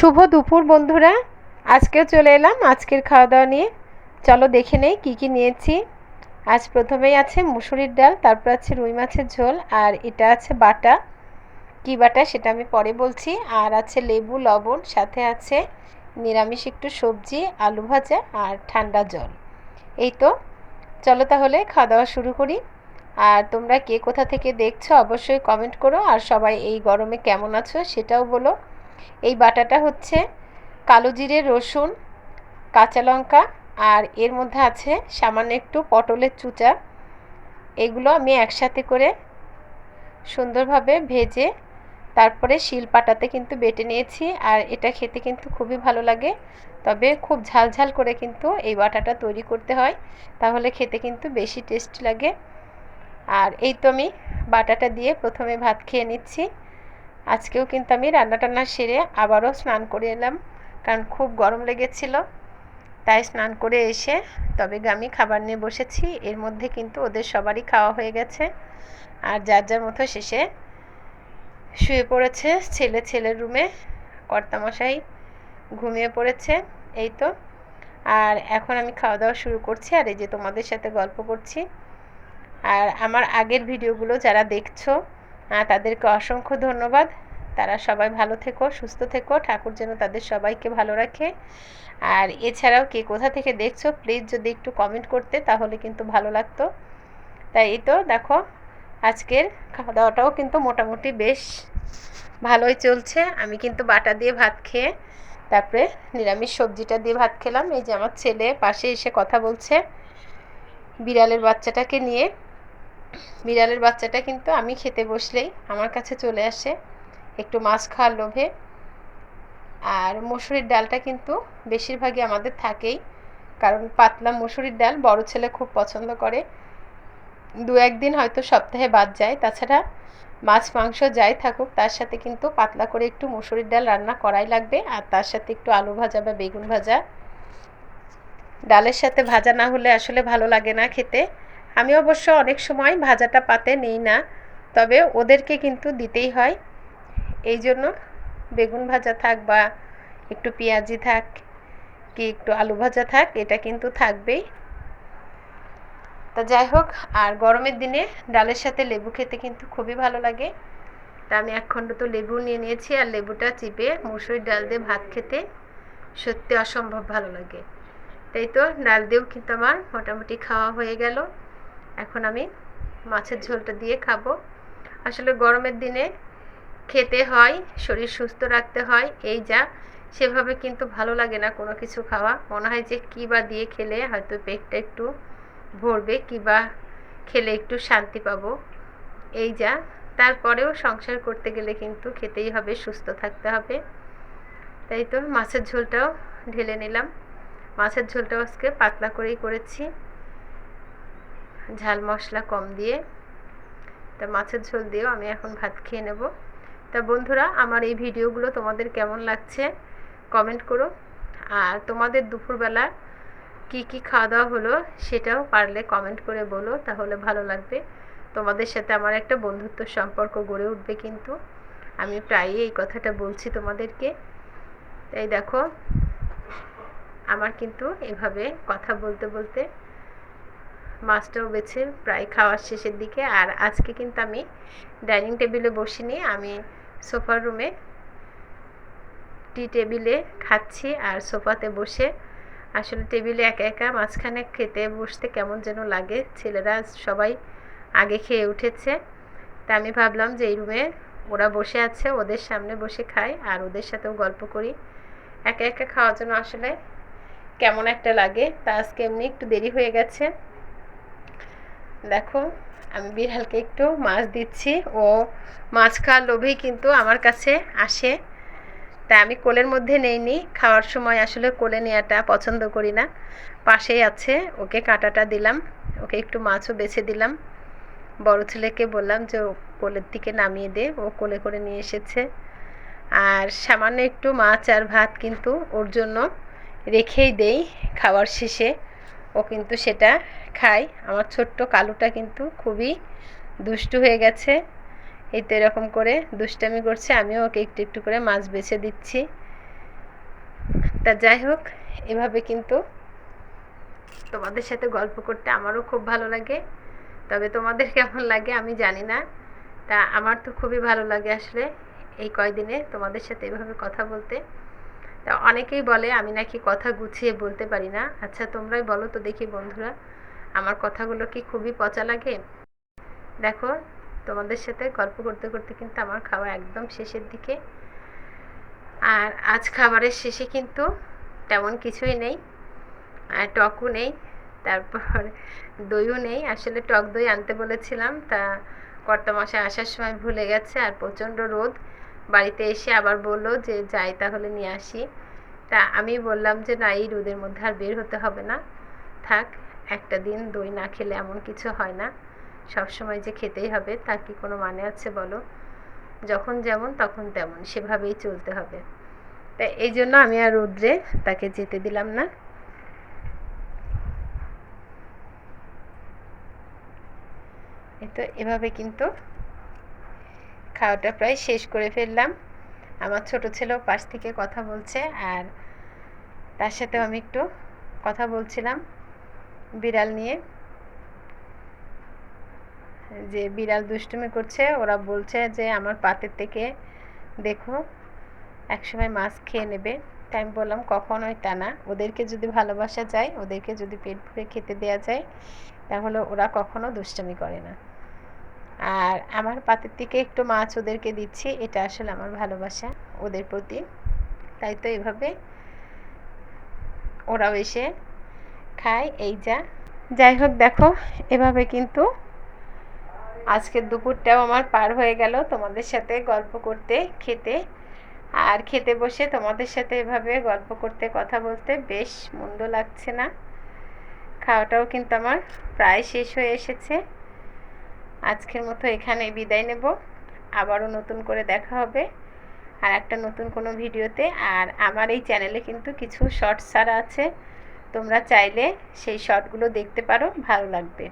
শুভ দুপুর, বন্ধুরা। আজকেও চলে এলাম আজকের খাওয়া দাওয়া নিয়ে। চলো দেখে নেই কী কী নিয়েছি। আজ প্রথমেই আছে মুসুরির ডাল, তারপর আছে রুই মাছের ঝোল, আর এটা আছে বাটা। কী বাটা সেটা আমি পরে বলছি। আর আছে লেবু, লবণ, সাথে আছে নিরামিষ একটু সবজি, আলু ভাজা আর ঠান্ডা জল। এই তো। চলো তাহলে খাওয়া দাওয়া শুরু করি। আর তোমরা কে কোথা থেকে দেখছ অবশ্যই কমেন্ট করো। আর সবাই এই গরমে কেমন আছো সেটাও বলো। এই বাটাটা হচ্ছে কালো জিরে, রসুন, কাঁচা লঙ্কা আর এর মধ্যে আছে সামান্য একটু পটলের চুচা। এগুলো আমি একসাথে করে সুন্দরভাবে ভেজে তারপরে শিল পাটাতে কিন্তু বেটে নিয়েছি আর এটা খেতে কিন্তু খুবই ভালো লাগে। তবে খুব ঝাল ঝাল করে কিন্তু এই বাটাটা তৈরি করতে হয়, তাহলে খেতে কিন্তু বেশি টেস্ট লাগে। আর এই তো আমি বাটাটা দিয়ে প্রথমে ভাত খেয়ে নিচ্ছি। আজকেও কিন্তু আমি রান্না টান্না সেরে আবারও স্নান করে এলাম, কারণ খুব গরম লেগেছিল। তাই স্নান করে এসে তবে আমি খাবার নিয়ে বসেছি। এর মধ্যে কিন্তু ওদের সবারই খাওয়া হয়ে গেছে। আর যার যার মতো শেষে শুয়ে পড়েছে ছেলে ছেলের রুমে, কর্তামশাই ঘুমিয়ে পড়েছে, এই তো। আর এখন আমি খাওয়া দাওয়া শুরু করছি আর এই যে তোমাদের সাথে গল্প করছি। আর আমার আগের ভিডিওগুলো যারা দেখছ তাদেরকে অসংখ্য ধন্যবাদ। তারা সবাই ভালো থেকো, সুস্থ থেকো। ঠাকুর যেন তাদের সবাইকে ভালো রাখে। আর এছাড়াও কে কোথা থেকে দেখছ প্লিজ যদি একটু কমেন্ট করতে, তাহলে কিন্তু ভালো লাগতো। তাই এই তো, দেখো, আজকের খাওয়া দাওয়াটাও কিন্তু মোটামুটি বেশ ভালোই চলছে। আমি কিন্তু বাটা দিয়ে ভাত খেয়ে, তারপরে নিরামিষ সবজিটা দিয়ে ভাত খেলাম। এই যে আমার ছেলে পাশে এসে কথা বলছে, বিড়ালের বাচ্চাটাকে নিয়ে। বিড়ালের বাচ্চাটা কিন্তু আমি খেতে বসলেই আমার কাছে চলে আসে একটু মাছ খাওয়ার লোভে। আর মসুরির ডালটা কিন্তু বেশিরভাগই আমাদের থাকেই, কারণ পাতলা মসুরির ডাল বড় ছেলে খুব পছন্দ করে। দু একদিন হয়তো সপ্তাহে বাদ যায়, তাছাড়া মাছ, মাংস যাই থাকুক, তার সাথে কিন্তু পাতলা করে একটু মসুরির ডাল রান্না করাই লাগবে, আর তার সাথে একটু আলু ভাজা বা বেগুন ভাজা। ডালের সাথে ভাজা না হলে আসলে ভালো লাগে না খেতে। আমি অবশ্য অনেক সময় ভাজাটা পাতে নেই না, তবে ওদেরকে কিন্তু দিতেই হয়। এই জন্য বেগুন ভাজা থাক বা একটু পেঁয়াজি থাক কি একটু আলু ভাজা থাক, এটা কিন্তু থাকবেই। তা যাই হোক, আর গরমের দিনে ডালের সাথে লেবু খেতে কিন্তু খুবই ভালো লাগে। তা আমি এক খণ্ড তো লেবু নিয়ে নিয়েছি, আর লেবুটা চিপে মুসুরির ডাল দিয়ে ভাত খেতে সত্যি অসম্ভব ভালো লাগে। তাই তো ডাল দিয়েও কিন্তু আমার মোটামুটি খাওয়া হয়ে গেল। এখন আমি মাছের ঝোলটা দিয়ে খাব। আসলে গরমের দিনে খেতে হয়, শরীর সুস্থ রাখতে হয়, এই যা, সেভাবে কিন্তু ভালো লাগে না কোনো কিছু খাওয়া। মনে হয় যে কী বা দিয়ে খেলে হয়তো পেটটা একটু ভরবে, কী বা খেলে একটু শান্তি পাবো। এই যা, তারপরেও সংসার করতে গেলে কিন্তু খেতেই হবে, সুস্থ থাকতে হবে। তাই তো মাছের ঝোলটাও ঢেলে নিলাম। মাছের ঝোলটাও আজকে পাতলা করেই করেছি। ঝাল মশলা কম দিয়ে, তা মাছের ঝোল দিয়েও আমি এখন ভাত খেয়ে নেব। তা বন্ধুরা, আমার এই ভিডিওগুলো তোমাদের কেমন লাগছে কমেন্ট করো। আর তোমাদের দুপুরবেলা কি কি খাওয়া দাওয়া হলো সেটাও পারলে কমেন্ট করে বলো, তাহলে ভালো লাগবে। তোমাদের সাথে আমার একটা বন্ধুত্ব সম্পর্ক গড়ে উঠবে কিন্তু। আমি প্রায়ই এই কথাটা বলছি তোমাদেরকে। তাই দেখো, আমার কিন্তু এভাবে কথা বলতে বলতে মাছটাও বেছে প্রায় খাওয়ার শেষের দিকে। আর আজকে কিন্তু আমি ডাইনিং টেবিলে বসিনি, আমি সোফার রুমে টি টেবিলে খাচ্ছি আর সোফাতে বসে আসলে টেবিলে একা একা মাঝখানে খেতে বসতে কেমন যেন লাগে। ছেলেরা সবাই আগে খেয়ে উঠেছে। তা আমি ভাবলাম যে এই রুমে ওরা বসে আছে, ওদের সামনে বসে খাই আর ওদের সাথেও গল্প করি। একা একা খাওয়ার জন্য আসলে কেমন একটা লাগে, তা আজকে এমনি একটু দেরি হয়ে গেছে। দেখো, আমি বিড়ালকে একটু মাছ দিচ্ছি। ও মাছ খাওয়ার লোভেই কিন্তু আমার কাছে আসে। তাই আমি কোলের মধ্যে নেইনি। খাওয়ার সময় আসলে কোলে নেওয়াটা পছন্দ করি না। পাশেই আছে, ওকে কাঁটাটা দিলাম। ওকে একটু মাছও বেছে দিলাম। বড় ছেলেকে বললাম যে, ও কোলের দিকে নামিয়ে দে। ও কোলে করে নিয়ে এসেছে। আর সামান্য একটু মাছ আর ভাত কিন্তু ওর জন্য রেখেই দেই খাওয়ার শেষে। ও কিন্তু সেটা খায়। আমার ছোট্ট কালুটা কিন্তু খুবই দুষ্টু হয়ে গেছে। এই তো এরকম করে দুষ্টামি করছে, আমিও ওকে একটু একটু করে মাছ বেছে দিচ্ছি। তা যাই হোক, এভাবে কিন্তু তোমাদের সাথে গল্প করতে আমারও খুব ভালো লাগে। তবে তোমাদের কেমন লাগে আমি জানি না। তা আমার তো খুবই ভালো লাগে আসলে এই কয়দিনে তোমাদের সাথে এভাবে কথা বলতে। তা অনেকেই বলে, আমি নাকি কথা গুছিয়ে বলতে পারি না। আচ্ছা তোমরাই বলো তো দেখি বন্ধুরা, আমার কথাগুলো কি খুবই পচা লাগে? দেখো, তোমাদের সাথে গল্প করতে করতে কিন্তু আমার খাওয়া একদম শেষের দিকে। আর আজ খাবারের শেষে কিন্তু তেমন কিছুই নেই টকও নেই, তারপর দইও নেই। আসলে টক দই আনতে বলেছিলাম, তা কর্তামশাই আসার সময় ভুলে গেছে, আর প্রচণ্ড রোদ। বাড়িতে এসে আবার বলল যে, যাই তাহলে নিয়ে আসি। তা আমি বললাম যে, না, এই রোদের মধ্যে আর বের হতে হবে না। থাক, একটা দিন দই না খেলে এমন কিছু হয় না। সব সময় যে খেতেই হবে, তার কি কোনো মানে আছে বলো? যখন যেমন তখন তেমন, সেভাবেই চলতে হবে। তা এই জন্য আমি আর রোদ্রে তাকে যেতে দিলাম না। তো এভাবে কিন্তু খাওয়াটা প্রায় শেষ করে ফেললাম। আমার ছোট ছেলেও পাশ থেকে কথা বলছে আর তার সাথেও আমি একটু কথা বলছিলাম বিড়াল নিয়ে। যে বিড়াল দুষ্টুমি করছে, ওরা বলছে যে আমার পাতের থেকে দেখো, একসময় মাছ খেয়ে নেবে। তাই আমি বললাম, কখনোই তা না। ওদেরকে যদি ভালোবাসা যায়, ওদেরকে যদি পেট ভরে খেতে দেওয়া যায়, তাহলে ওরা কখনো দুষ্টুমি করে না। আর আমার পাতের থেকে একটু মাছ ওদেরকে দিচ্ছি, এটা আসলে আমার ভালোবাসা ওদের প্রতি। তাই তো এভাবে ওরাও এসে খায়, এই যা। যাই হোক, দেখো, এভাবে কিন্তু আজকের দুপুরটাও আমার পার হয়ে গেল তোমাদের সাথে গল্প করতে, খেতে। আর খেতে বসে তোমাদের সাথে এভাবে গল্প করতে, কথা বলতে বেশ মন্দ লাগছে না। খাওয়াটাও কিন্তু আমার প্রায় শেষ হয়ে এসেছে। আজকের মতো এখানে বিদায় নেব। আবারও নতুন করে দেখা হবে আর একটা নতুন কোনো ভিডিওতে। আর আমার এই চ্যানেলে কিন্তু কিছু শর্টস ছাড়া আছে। তোমরা চাইলে সেই শর্টগুলো দেখতে পারো, ভালো লাগবে।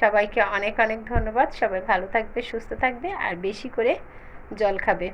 সবাইকে অনেক অনেক ধন্যবাদ। সবাই ভালো থাকবে, সুস্থ থাকবে আর বেশি করে জল খাবে।